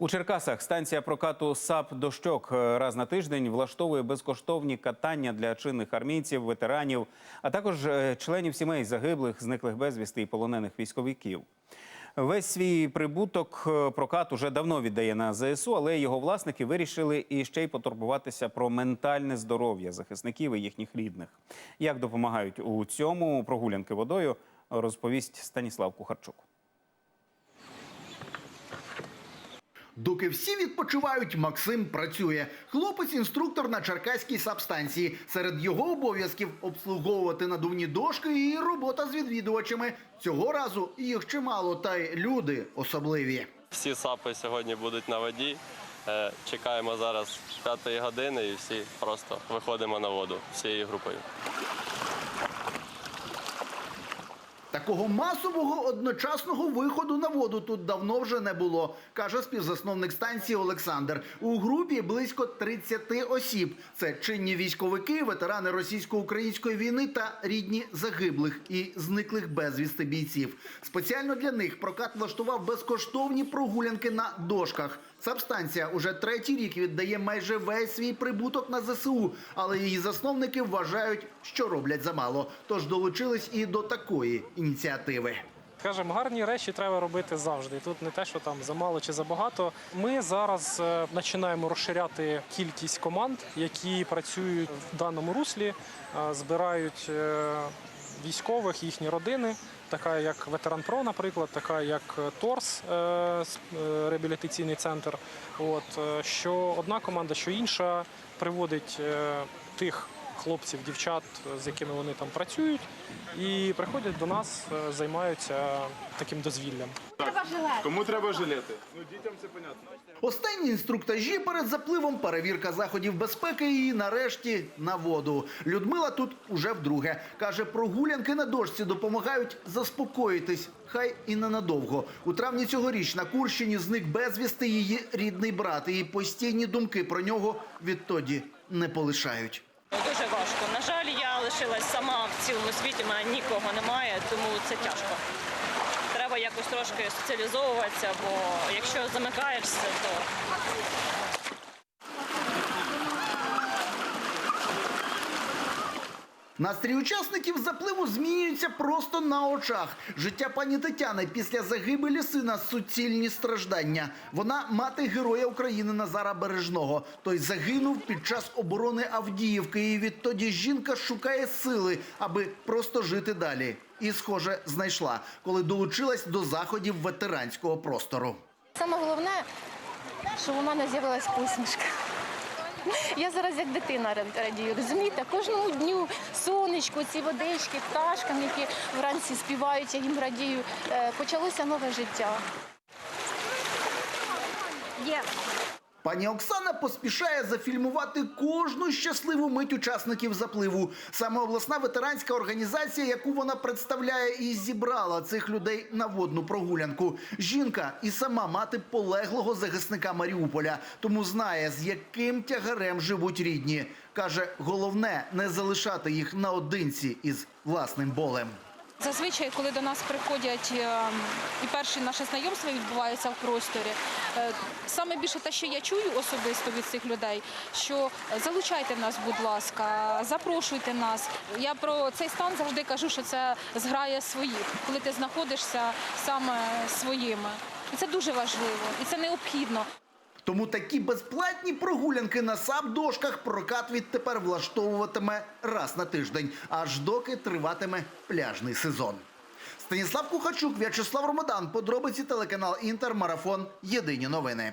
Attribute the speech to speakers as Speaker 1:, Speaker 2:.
Speaker 1: У Черкасах станція прокату САП Дощок е, раз на тиждень влаштовує безкоштовні катання для чинних армійців, ветеранів, а також е, членів сімей загиблих, зниклих безвісти і полонених військовиків. Весь свій прибуток е, прокат уже давно віддає на ЗСУ, але його власники вирішили і ще й потурбуватися про ментальне здоров'я захисників і їхніх рідних. Як допомагають у цьому прогулянки водою, розповість Станіслав Кухарчук.
Speaker 2: Доки всі відпочивають, Максим працює. Хлопець-інструктор на Черкаській сабстанції. Серед його обов'язків обслуговувати надувні дошки і робота з відвідувачами. Цього разу їх чимало, та й люди особливі.
Speaker 3: Всі САПи сьогодні будуть на воді. Е, Чекаємо зараз п'ятої години і всі просто виходимо на воду всією групою.
Speaker 2: Такого масового одночасного виходу на воду тут давно вже не було, каже співзасновник станції Олександр. У групі близько 30 осіб. Це чинні військовики, ветерани російсько-української війни та рідні загиблих і зниклих безвісти бійців. Спеціально для них прокат влаштував безкоштовні прогулянки на дошках. Сабстанція уже третій рік віддає майже весь свій прибуток на ЗСУ, але її засновники вважають, що роблять замало. Тож долучились і до такої ініціативи.
Speaker 4: Скажімо, гарні речі треба робити завжди. Тут не те, що там замало чи забагато. Ми зараз е, починаємо розширяти кількість команд, які працюють в даному руслі, е, збирають е, військових, їхні родини. Така як ветеран ПРО, наприклад, така як ТОРС, реабілітаційний центр. От що одна команда, що інша приводить тих хлопців, дівчат, з якими вони там працюють, і приходять до нас, е, займаються таким дозвіллям.
Speaker 5: Кому треба жилети? Ну дітям це понятно.
Speaker 2: Останні інструктажі перед запливом, перевірка заходів безпеки і нарешті на воду. Людмила тут уже вдруге. Каже, прогулянки на дошці допомагають заспокоїтись, хай і ненадовго. У травні цьогоріч на Курщині зник безвісти її рідний брат. І постійні думки про нього відтоді не полишають.
Speaker 6: Дуже важко. На жаль, я лишилась сама в цілому світі, мене нікого немає, тому це тяжко. Треба якось трошки соціалізовуватися, бо якщо замикаєшся, то
Speaker 2: Настрій учасників запливу змінюється просто на очах. Життя пані Тетяни після загибелі сина суцільні страждання. Вона мати героя України Назара Бережного. Той загинув під час оборони Авдіївки. І відтоді жінка шукає сили, аби просто жити далі. І, схоже, знайшла, коли долучилась до заходів ветеранського простору.
Speaker 7: Саме головне, що у мене з'явилась посмішка. Я зараз як дитина радію, розумієте? Кожному дню сонечко, ці водички, пташкам, які вранці співають, я їм радію. Е, Почалося нове життя. Є.
Speaker 2: Пані Оксана поспішає зафільмувати кожну щасливу мить учасників запливу. Саме обласна ветеранська організація, яку вона представляє, і зібрала цих людей на водну прогулянку. Жінка і сама мати полеглого захисника Маріуполя, тому знає, з яким тягарем живуть рідні. каже, головне не залишати їх наодинці із власним болем.
Speaker 8: Зазвичай, коли до нас приходять е, і перші наше знайомство відбувається в просторі, е, саме більше те, що я чую особисто від цих людей, що залучайте нас, будь ласка, запрошуйте нас. Я про цей стан завжди кажу, що це зграє своїх, коли ти знаходишся саме своїми. І це дуже важливо, і це необхідно.
Speaker 2: Тому такі безплатні прогулянки на сап дошках прокат відтепер влаштовуватиме раз на тиждень, аж доки триватиме пляжний сезон. Станіслав Кухачук, В'ячеслав Ромадан, подробиці телеканал Інтер, Марафон. Єдині новини.